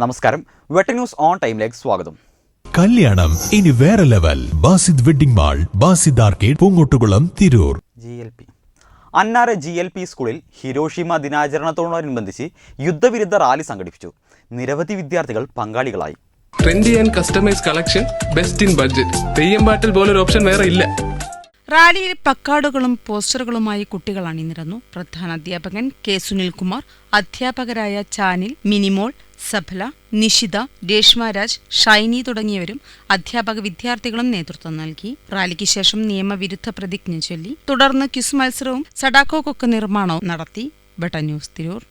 നമസ്കാരം. വെട്ട news on ടൈമിലേക്ക് സ്വാഗതം. കല്യാണം ഇനി വേറെ level. Basid wedding mall Basid arcade Poonkottukulam Tirur. G L P. Annara G L P സ്കൂളിൽ ഹിരോഷിമ ദിനാചരണത്തോടനുബന്ധിച്ച് യുദ്ധവിരുദ്ധ റാലി സംഘടിപ്പിച്ചു. നിരവധി വിദ്യാർത്ഥികൾ പങ്കാളികളായി. Trendy and customise collection best in budget Theyyam പാട്ടിൽ പോലൊരു ഓപ്ഷൻ വേറെ ഇല്ല. റാലിയിൽ പക്കാടുകളും പോസ്റ്ററുകളുമായി കുട്ടികൾ അണിനിരന്നു. പ്രധാന അധ്യാപകൻ കെ സുനിൽകുമാർ അധ്യാപകരായ ചാനിൽ മിനിമോൾ സഫല നിഷിത രേഷ്മരാജ് ഷൈനി തുടങ്ങിയവരും അധ്യാപക വിദ്യാർത്ഥികളും നേതൃത്വം നൽകി. റാലിക്ക് ശേഷം നിയമവിരുദ്ധ പ്രതിജ്ഞ ചൊല്ലി. തുടർന്ന് ക്വിസ് മത്സരവും സടാക്കോ കൊക്ക് നിർമ്മാണവും നടത്തി. ബട്ടന്യൂസ് തിരൂർ.